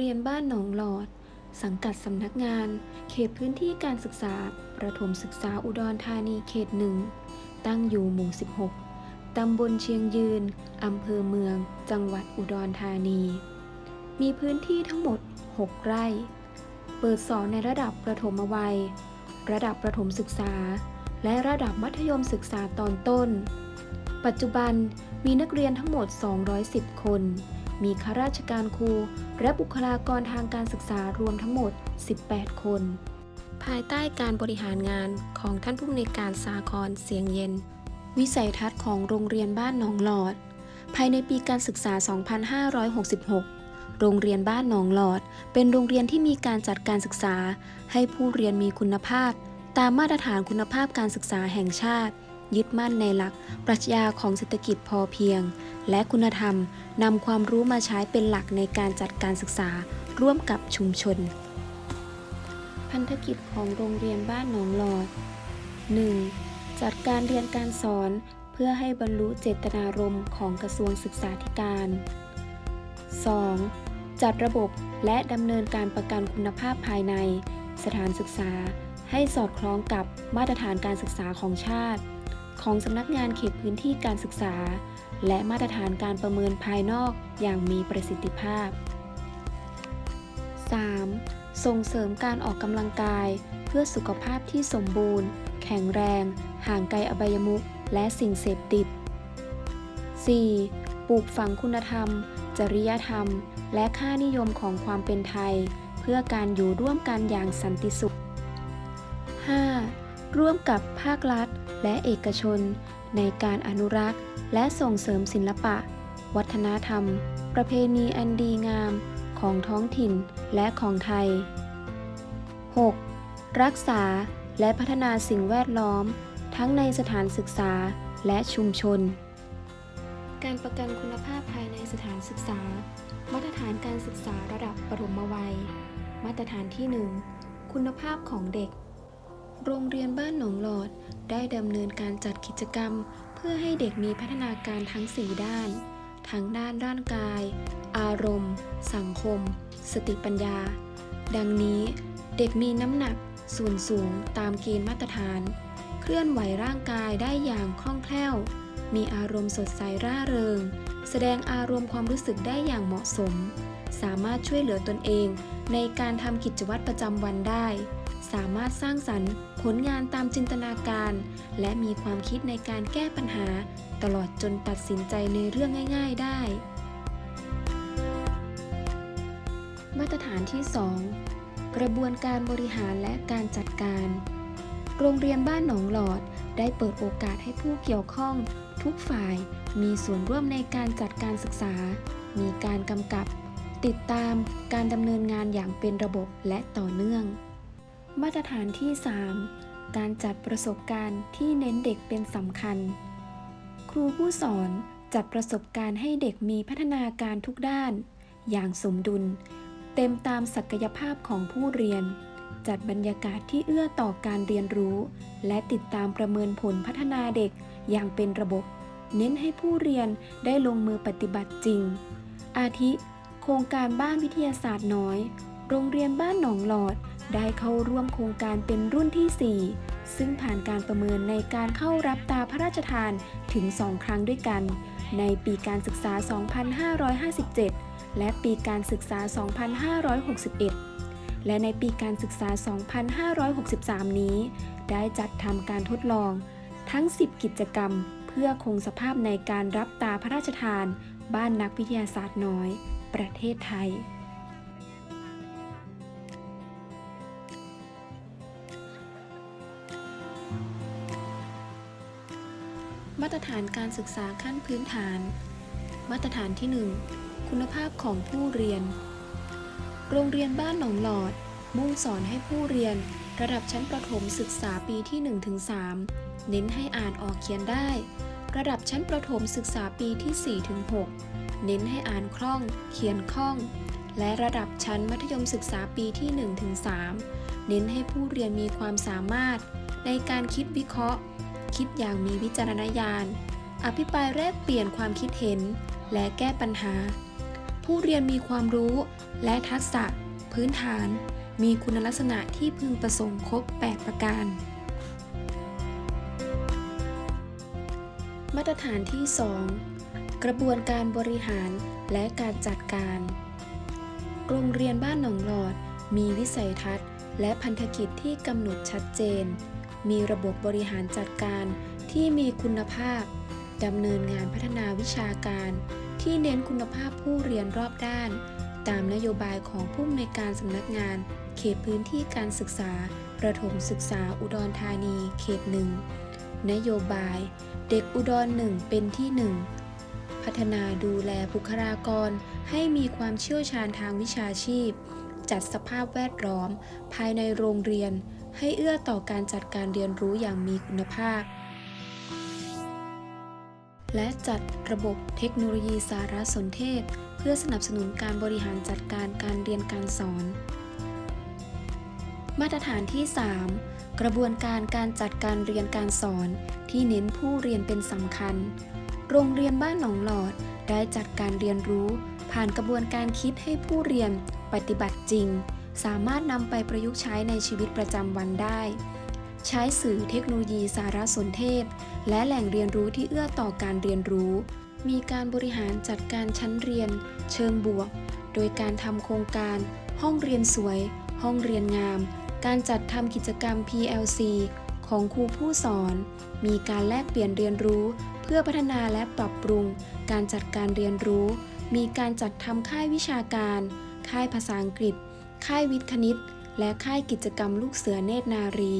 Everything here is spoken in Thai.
เรียนบ้านหนองหลอด สังกัดสำนักงาน เขตพื้นที่การศึกษา ประถมศึกษาอุดรธานีเขตหนึ่ง ตั้งอยู่หมู่ 16 ตำบลเชียงยืน อำเภอเมือง จังหวัดอุดรธานี มีพื้นที่ทั้งหมด 6 ไร่ เปิดสอนในระดับประถมวัย ระดับประถมศึกษา และระดับมัธยมศึกษาตอนต้น ปัจจุบันมีนักเรียนทั้งหมด 210 คน มีข้าราชการครู และบุคลากรทางการศึกษารวมทั้งหมด 18 คน ภายใต้การบริหารงานของท่านผู้อำนวยการสาครเสียงเย็น วิสัยทัศน์ของโรงเรียนบ้านหนองหลอด ภายในปีการศึกษา 2566โรงเรียนบ้านหนองหลอด เป็นโรงเรียนที่มีการจัดการศึกษา ให้ผู้เรียนมีคุณภาพ ตามมาตรฐานคุณภาพการศึกษาแห่งชาติ ยึดมั่นในหลัก ปรัชญาของเศรษฐกิจพอเพียง และคุณธรรมนำความรู้มาใช้เป็นหลักในการจัดการศึกษาร่วมกับชุมชน พันธกิจของโรงเรียนบ้านหนองหลอด 1. จัดการเรียนการสอนเพื่อให้บรรลุเจตนารมณ์ของกระทรวงศึกษาธิการ 2. จัดระบบและดำเนินการประกันคุณภาพภายใน สถานศึกษาให้สอดคล้องกับมาตรฐานการศึกษาของชาติ ของสำนักงานเขตพื้นที่การศึกษา และมาตรฐานการประเมินภายนอกอย่างมีประสิทธิภาพ 3. ส่งเสริมการออกกำลังกาย เพื่อสุขภาพที่สมบูรณ์ แข็งแรง ห่างไกลอบายมุขและสิ่งเสพติด 4. ปลูกฝังคุณธรรม จริยธรรม และค่านิยมของความเป็นไทย เพื่อการอยู่ร่วมกันอย่างสันติสุข 5. ร่วมกับภาครัฐ และเอกชน ในการอนุรักษ์ และส่งเสริมศิลปะ วัฒนธรรม ประเพณีอันดีงาม ของท้องถิ่นและของไทย 6. รักษาและพัฒนาสิ่งแวดล้อม ทั้งในสถานศึกษาและชุมชน การประกันคุณภาพภายในสถานศึกษา มาตรฐานการศึกษาระดับปฐมวัย มาตรฐานที่ 1 คุณภาพของเด็ก โรงเรียนบ้านหนองหลอด ได้ดำเนินการจัดกิจกรรม เพื่อให้เด็กมีพัฒนาการทั้ง 4 ด้าน ทั้งด้านร่างกาย อารมณ์ สังคม สติปัญญา ดังนี้ เด็กมีน้ำหนัก ส่วนสูงตามเกณฑ์มาตรฐาน เคลื่อนไหวร่างกายได้อย่างคล่องแคล่ว มีอารมณ์สดใสร่าเริง แสดงอารมณ์ความรู้สึกได้อย่างเหมาะสม สามารถช่วยเหลือตนเองในการทำกิจวัตรประจำวันได้ สามารถสร้างสรรค์ผลงานตามจินตนาการ และมีความคิดในการแก้ปัญหา ตลอดจนตัดสินใจในเรื่องง่าย ๆได้ มาตรฐานที่ 2 กระบวนการบริหารและการจัดการ โรงเรียนบ้านหนองหลอดได้เปิดโอกาสให้ผู้เกี่ยวข้อง ทุกฝ่ายมีส่วนร่วมในการจัดการศึกษา มีการกำกับ ติดตามการดำเนินงานอย่างเป็นระบบและต่อเนื่อง มาตรฐานที่ 3 การจัดประสบการณ์ที่เน้นเด็กเป็นสำคัญ ครูผู้สอนจัดประสบการณ์ให้เด็กมีพัฒนาการทุกด้าน อย่างสมดุล เต็มตามศักยภาพของผู้เรียน จัดบรรยากาศที่เอื้อต่อการเรียนรู้ และติดตามประเมินผลพัฒนาเด็กอย่างเป็นระบบ เน้นให้ผู้เรียนได้ลงมือปฏิบัติจริง อาทิ โครงการบ้านวิทยาศาสตร์น้อย โรงเรียนบ้านหนองหลอด ได้เข้าร่วมโครงการเป็นรุ่นที่ 4 ซึ่งผ่านการประเมินในการเข้ารับตาพระราชทานถึง 2 ครั้งด้วยกัน ในปีการศึกษา 2557 และปีการศึกษา 2561 และในปีการศึกษา 2563 นี้ ได้จัดทำการทดลอง ทั้ง 10 กิจกรรม เพื่อคงสภาพในการรับตาพระราชทาน บ้านนักวิทยาศาสตร์น้อย ประเทศไทย มาตรฐานการศึกษาขั้นพื้นฐาน มาตรฐานที่ 1 คุณภาพของผู้เรียน โรงเรียนบ้านหนองหลอด มุ่งสอนให้ผู้เรียน ระดับชั้นประถมศึกษาปีที่ 1-3 เน้นให้อ่านออกเขียนได้ ระดับชั้นประถมศึกษาปีที่ 4-6 เน้นให้อ่านคล่อง เขียนคล่อง และระดับชั้นมัธยมศึกษาปีที่ 1-3 เน้นให้ผู้เรียนมีความสามารถในการคิดวิเคราะห์ คิดอย่างมีวิจารณญาณ อภิปรายแลกเปลี่ยนความคิดเห็น และแก้ปัญหา ผู้เรียนมีความรู้และทักษะ พื้นฐาน มีคุณลักษณะที่พึงประสงค์ครบ 8 ประการ มาตรฐานที่ 2 กระบวนการบริหารและการจัดการ โรงเรียนบ้านหนองหลอด มีวิสัยทัศน์ และพันธกิจที่กำหนดชัดเจน มีระบบบริหารจัดการที่มีคุณภาพ ดำเนินงานพัฒนาวิชาการ ที่เน้นคุณภาพผู้เรียนรอบด้าน ตามนโยบายของผู้อำนวยการสำนักงาน เขตพื้นที่การศึกษา ประถมศึกษาอุดรธานี เขตหนึ่งนโยบาย เด็กอุดรหนึ่งเป็นที่หนึ่งพัฒนาดูแลบุคลากร ให้มีความเชี่ยวชาญทางวิชาชีพ จัดสภาพแวดล้อม ภายในโรงเรียน ให้เอื้อต่อการจัดการเรียนรู้อย่างมีคุณภาพ และจัดระบบเทคโนโลยีสารสนเทศ เพื่อสนับสนุนการบริหารจัดการการเรียนการสอน มาตรฐานที่ 3 กระบวนการการจัดการเรียนการสอนที่เน้นผู้เรียนเป็นสำคัญ โรงเรียนบ้านหนองหลอดได้จัดการเรียนรู้ ผ่านกระบวนการคิดให้ผู้เรียนปฏิบัติจริง สามารถนำไปประยุกต์ใช้ในชีวิตประจำวันได้ ใช้สื่อเทคโนโลยีสารสนเทศ และแหล่งเรียนรู้ที่เอื้อต่อการเรียนรู้ มีการบริหารจัดการชั้นเรียน เชิงบวก โดยการทำโครงการ ห้องเรียนสวย ห้องเรียนงาม การจัดทำกิจกรรม PLC ของครูผู้สอน มีการแลกเปลี่ยนเรียนรู้ เพื่อพัฒนาและปรับปรุง การจัดการเรียนรู้ มีการจัดทำค่ายวิชาการ ค่ายภาษาอังกฤษ ค่ายวิทย์คณิต และค่ายกิจกรรมลูกเสือเนตรนารี